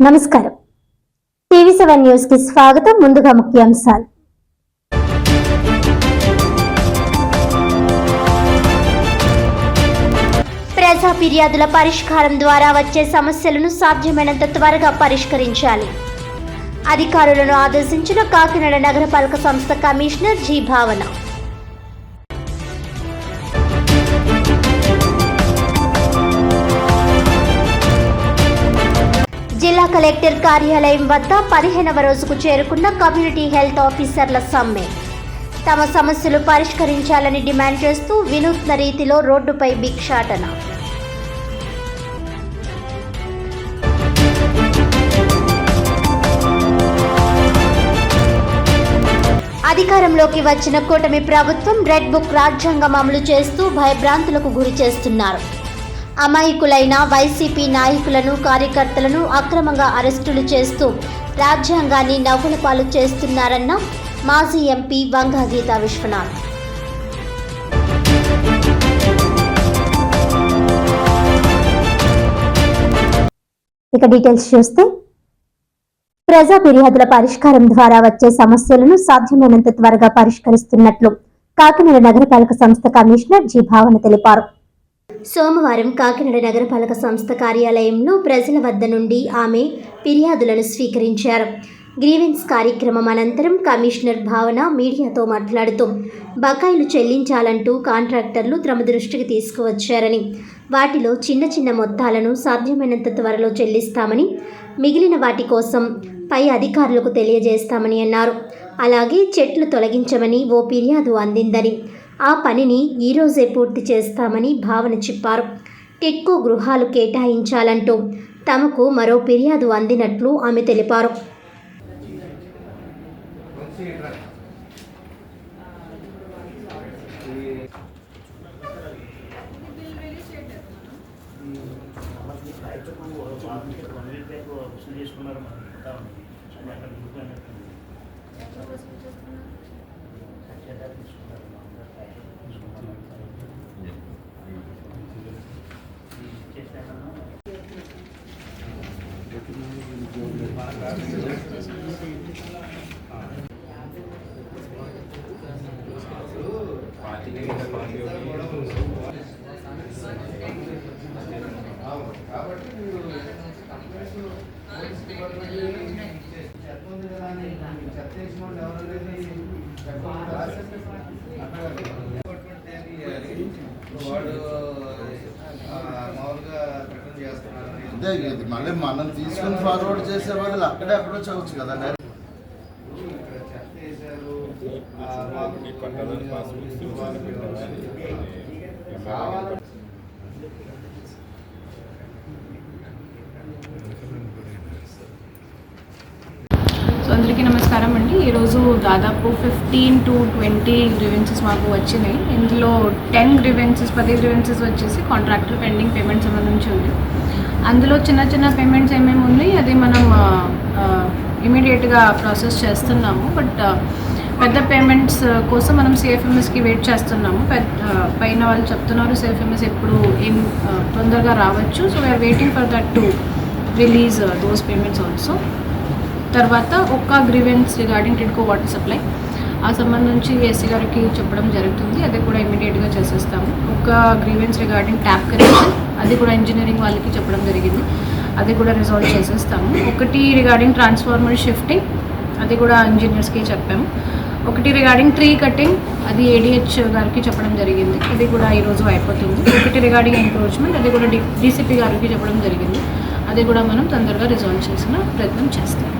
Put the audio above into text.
నమస్కారం. TV seven న్యూస్కి స్వాగతం ముందుగా ముఖ్యాంశాలు. ప్రజా ఫిర్యాదుల పరిష్కారం ద్వారా వచ్చే సమస్యలను సాధ్యమైనంత త్వరగా పరిష్కరించాలి. అధికారులను ఆదేశించిన కాకినాడ నగరపాలక సంస్థ కమిషనర్ జీ భావన. కలెక్టర్ కార్యాలయం వద్ద పదిహేనవ రోజుకు చేరుకున్న కమ్యూనిటీ హెల్త్ ఆఫీసర్ల సమ్మె. తమ సమస్యలు పరిష్కరించాలని డిమాండ్ చేస్తూ వినూత్న రీతిలో రోడ్డుపై భిక్షాటన. అధికారంలోకి వచ్చిన కూటమి ప్రభుత్వం రెడ్ బుక్ రాజ్యాంగం అమలు చేస్తూ భయభ్రాంతులకు గురి చేస్తున్నారు. అమాయకులైన వైసీపీ నాయకులను కార్యకర్తలను అక్రమంగా అరెస్టులు చేస్తూ రాజ్యాంగాన్ని నవ్వుల పాలు చేస్తున్నారన్న మాజీ ఎంపీ వంగా గీతా విశ్వనాథ్. ఇక డీటెయిల్స్ చూస్తే ప్రజా ఫిర్యాదుల పరిష్కారం ద్వారా వచ్చే సమస్యలను సాధ్యమైనంత త్వరగా పరిష్కరిస్తున్నట్లు కాకినాడ నగరపాలక సంస్థ కమిషనర్ జి భావన తెలిపారు. సోమవారం కాకినాడ నగరపాలక సంస్థ కార్యాలయంలో ప్రజల వద్ద నుండి ఆమె ఫిర్యాదులను స్వీకరించారు. గ్రీవెన్స్ కార్యక్రమం అనంతరం కమిషనర్ భావన మీడియాతో మాట్లాడుతూ బకాయిలు చెల్లించాలంటూ కాంట్రాక్టర్లు తమ దృష్టికి తీసుకువచ్చారని వాటిలో చిన్న చిన్న మొత్తాలను సాధ్యమైనంత త్వరలో చెల్లిస్తామని మిగిలిన వాటి కోసం పై అధికారులకు తెలియజేస్తామని అన్నారు. అలాగే చెట్లు తొలగించమని ఓ ఫిర్యాదు అందిందని ఆ పనిని ఈరోజే పూర్తి చేస్తామని భావన చెప్పారు. టిట్కో గృహాలు కేటాయించాలంటూ తమకు మరో ఫిర్యాదు అందినట్లు ఆమె తెలిపారు. కాబట్టి మీరు కంప్లైంట్స్ పోలీస్ డిపార్ట్మెంట్ చెత్త ఉంది కదా అని చెత్త వేసిన వాళ్ళు ఎవరు లేదు వాడు ఆ, మామూలుగా ప్రకటన చేస్తున్నారని అదే ఇది మళ్ళీ మనం తీసుకుని ఫార్వర్డ్ చేసే వాళ్ళు అక్కడే అక్కడో చదవచ్చు కదా డైరెక్ట్ ఇక్కడ చెత్త వేశారు ఆ, మాకు కావాలి సో అందరికీ నమస్కారం అండి. ఈరోజు దాదాపు ఫిఫ్టీన్ టు ట్వంటీ గ్రీవెన్సెస్ మాకు వచ్చినాయి. ఇందులో టెన్ గ్రీవెన్సెస్ పది గ్రీవెన్సెస్ వచ్చేసి కాంట్రాక్టర్ పెండింగ్ పేమెంట్ సంబంధించి ఉంది. అందులో చిన్న చిన్న పేమెంట్స్ ఏమేమి ఉన్నాయి అది మనం ఇమీడియట్గా ప్రాసెస్ చేస్తున్నాము. బట్ పెద్ద పేమెంట్స్ కోసం మనం సిఎఫ్ఎంఎస్కి వెయిట్ చేస్తున్నాము. పెద్ద పైన వాళ్ళు చెప్తున్నారు సిఎఫ్ఎంఎస్ ఎప్పుడు ఏం తొందరగా రావచ్చు. So we're waiting for that to release those payments also తర్వాత ఒక్క grievance regarding TIDCO water supply. ఆ సంబంధించి ఏసీ గారికి చెప్పడం జరుగుతుంది. అది కూడా ఇమీడియట్గా చేసేస్తాము. ఒక గ్రీవెన్స్ రిగార్డింగ్ ట్యాప్ కనెక్షన్ అది కూడా ఇంజనీరింగ్ వాళ్ళకి చెప్పడం జరిగింది. అది కూడా రిజాల్వ్ చేసేస్తాము. ఒకటి రిగార్డింగ్ ట్రాన్స్ఫార్మర్ షిఫ్టింగ్ అది కూడా ఇంజనీర్స్కి చెప్పాము. ఒకటి రిగార్డింగ్ ట్రీ కటింగ్ అది ఏడిహెచ్ గారికి చెప్పడం జరిగింది. అది కూడా ఈరోజు అయిపోతుంది. ఒకటి రిగార్డింగ్ ఎంక్రోచ్మెంట్ అది కూడా డి డీసీపీ గారికి చెప్పడం జరిగింది. అది కూడా మనం తొందరగా రిజాల్వ్ చేసిన ప్రయత్నం చేస్తాం.